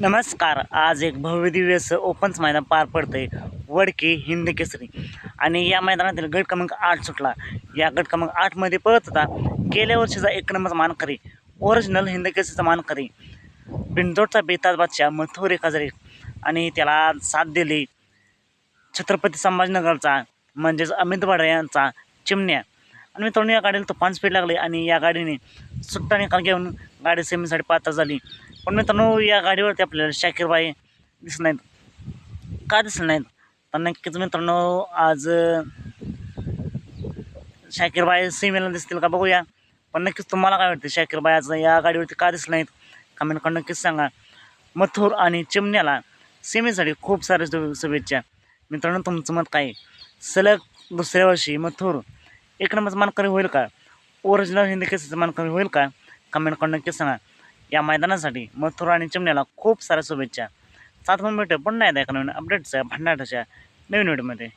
नमस्कार आज एक भव्यदिव्य असं ओपन्स मैदान पार पडतंय वडकी हिंद केसरी. आणि या मैदानातील गट क्रमांक आठ सुटला. या गट क्रमांक आठमध्ये पळत होता गेल्या वर्षीचा एक नंबर मानकरी ओरिजिनल हिंद केसरीचा मानकरी बिंदोडचा बेताज बादशाह मथुर एक आणि त्याला साथ दिली छत्रपती संभाजीनगरचा म्हणजेच अमित भाडे यांचा चिमण्या. आणि मित्रांनो या गाडीला तुफान स्पीड लागली आणि या गाडीने सुट्टा निकाल घेऊन गाडी सेमीसाठी पात्र झाली. पण मित्रांनो या गाडीवरती आपल्याला शाकीरबाई दिसत नाहीत. का दिसत नाहीत? तर नक्कीच मित्रांनो आज शाकीरबाई सीमेला दिसतील का बघूया. पण नक्कीच तुम्हाला काय वाटतं शाकीरबाई आज या गाडीवरती का दिसत नाहीत? कमेंट करून नक्कीच सांगा. मथुर आणि चिमण्याला सीमेसाठी खूप साऱ्या शु शुभेच्छा. मित्रांनो तुमचं मत काय? सलग दुसऱ्या वर्षी मथुर एक नंबरचं मानकरी होईल का? ओरिजिनल हिंदी केसेचं मानकरी होईल का? कमेंट करून नक्कीच सांगा. या मैदानासाठी मथुर आणि चिमण्याला खूप साऱ्या शुभेच्छा. सात पण भेटू पुन्हा एकदा एका नवीन अपडेट्सच्या भांडाटाच्या नवीन व्हिडिओमध्ये